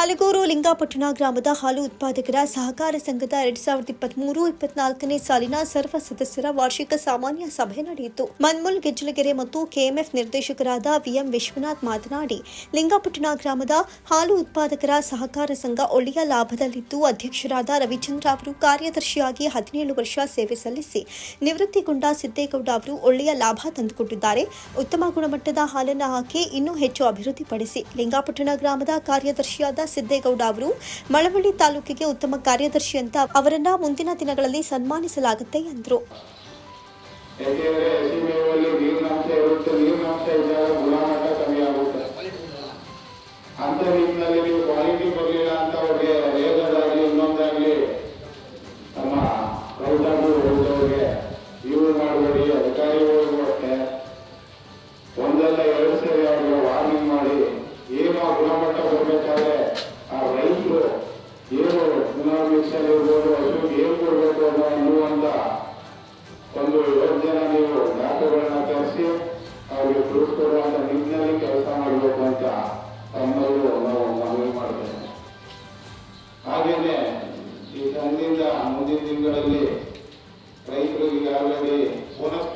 ಹಲಗೂರು ಲಿಂಗಾಪಟ್ಟಣ ಗ್ರಾಮದ ಹಾಲು ಉತ್ಪಾದಕರ ಸಹಕಾರ ಸಂಘದ ಎರಡ್ ಸಾವಿರದ ಇಪ್ಪತ್ಮೂರು, ಇಪ್ಪತ್ನಾಲ್ಕನೇ ಸಾಲಿನ ಸರ್ವ ಸದಸ್ಯರ ವಾರ್ಷಿಕ ಸಾಮಾನ್ಯ ಸಭೆ ನಡೆಯಿತು. ಮನ್ಮುಲ್ ಗೆಜ್ಜಲಗೆರೆ ಮತ್ತು ಕೆಎಂಎಫ್ ನಿರ್ದೇಶಕರಾದ ವಿಎಂ ವಿಶ್ವನಾಥ್ ಮಾತನಾಡಿ, ಲಿಂಗಾಪಟ್ಟಣ ಗ್ರಾಮದ ಹಾಲು ಉತ್ಪಾದಕರ ಸಹಕಾರ ಸಂಘ ಒಳ್ಳೆಯ ಲಾಭದಲ್ಲಿದ್ದು, ಅಧ್ಯಕ್ಷರಾದ ರವಿಚಂದ್ರ ಅವರು ಕಾರ್ಯದರ್ಶಿಯಾಗಿ ಹದಿನೇಳು ವರ್ಷ ಸೇವೆ ಸಲ್ಲಿಸಿ, ನಿವೃತ್ತಿಗೊಂಡ ಸಿದ್ದೇಗೌಡ ಅವರು ಒಳ್ಳೆಯ ಲಾಭ ತಂದುಕೊಟ್ಟಿದ್ದಾರೆ. ಉತ್ತಮ ಗುಣಮಟ್ಟದ ಹಾಲನ್ನು ಹಾಕಿ ಇನ್ನೂ ಹೆಚ್ಚು ಅಭಿವೃದ್ಧಿಪಡಿಸಿ, ಲಿಂಗಾಪಟ್ಟಣ ಗ್ರಾಮದ ಕಾರ್ಯದರ್ಶಿಯಾದ ಸಿದ್ದೇಗೌಡ ಅವರು ಮಳವಳ್ಳಿ ತಾಲೂಕಿಗೆ ಉತ್ತಮ ಕಾರ್ಯದರ್ಶಿ ಅಂತ ಅವರನ್ನ ಮುಂದಿನ ದಿನಗಳಲ್ಲಿ ಸನ್ಮಾನಿಸಲಾಗುತ್ತೆ ಎಂದರು. ಗುಣಮಿಕ್ಸರ್ ಇರ್ಬೋದು ಹಸುಗೆ ಏನು ಕೊಡಬೇಕು ಅನ್ನೋ ಅನ್ನುವಂತ ಒಂದು ಏಳು ಜನ ನೀವು ದಾಖಲೆಗಳನ್ನ ತರಿಸಿ, ಅವರಿಗೆ ತಿಳಿಸ್ಕೊಡುವಂತ ನಿಟ್ಟಿನಲ್ಲಿ ಕೆಲಸ ಮಾಡಬೇಕು ಅಂತ ತಮ್ಮಲ್ಲೂ ನಾವು ಮನವಿ ಮಾಡ್ತೇವೆ. ಹಾಗೇನೆ ಈ ಸಂಘದಿಂದ ಮುಂದಿನ ತಿಂಗಳಲ್ಲಿ ರೈತರು ಈಗಾಗಲೇ ಬೋನಸ್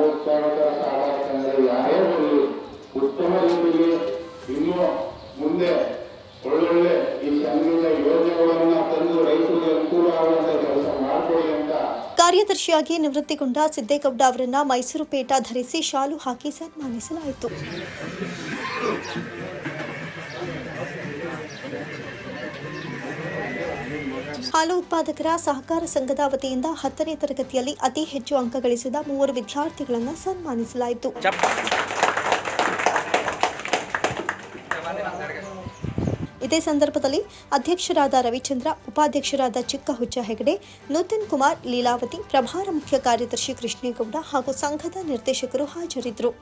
ಯಾರೋ ಉತ್ಪಾದಕರ ಯಾರೇ ಬರಲಿ ಉತ್ತಮ ರೀತಿಯಲ್ಲಿ ಇನ್ನೂ ಮುಂದೆ ಒಳ್ಳೊಳ್ಳೆ ಈ ಸಂಘದ ಯೋಜನೆಗಳನ್ನ ತಂದು ರೈತರಿಗೆ ಅನುಕೂಲ ಆಗುವಂತ ಕೆಲಸ ಮಾಡಿಕೊಡಿ ಅಂತ ಕಾರ್ಯದರ್ಶಿಯಾಗಿ ನಿವೃತ್ತಿಗೊಂಡ ಸಿದ್ದೇಗೌಡ ಅವರನ್ನ ಮೈಸೂರು ಪೇಟ ಧರಿಸಿ ಶಾಲು ಹಾಕಿ ಸನ್ಮಾನಿಸಲಾಯಿತು. ಹಾಲು ಉತ್ಪಾದಕರ ಸಹಕಾರ ಸಂಘದ ವತಿಯಿಂದ ಹತ್ತನೇ ತರಗತಿಯಲ್ಲಿ ಅತಿ ಹೆಚ್ಚು ಅಂಕ ಗಳಿಸಿದ ಮೂವರು ವಿದ್ಯಾರ್ಥಿಗಳನ್ನು ಸನ್ಮಾನಿಸಲಾಯಿತು. ಇದೇ ಸಂದರ್ಭದಲ್ಲಿ ಅಧ್ಯಕ್ಷರಾದ ರವಿಚಂದ್ರ, ಉಪಾಧ್ಯಕ್ಷರಾದ ಚಿಕ್ಕ ಹುಚ್ಚ ಹೆಗಡೆ, ನೂತನ್ ಕುಮಾರ್ ಲೀಲಾವತಿ, ಪ್ರಭಾರ ಮುಖ್ಯ ಕಾರ್ಯದರ್ಶಿ ಕೃಷ್ಣೇಗೌಡ ಹಾಗೂ ಸಂಘದ ನಿರ್ದೇಶಕರು ಹಾಜರಿದ್ದರು.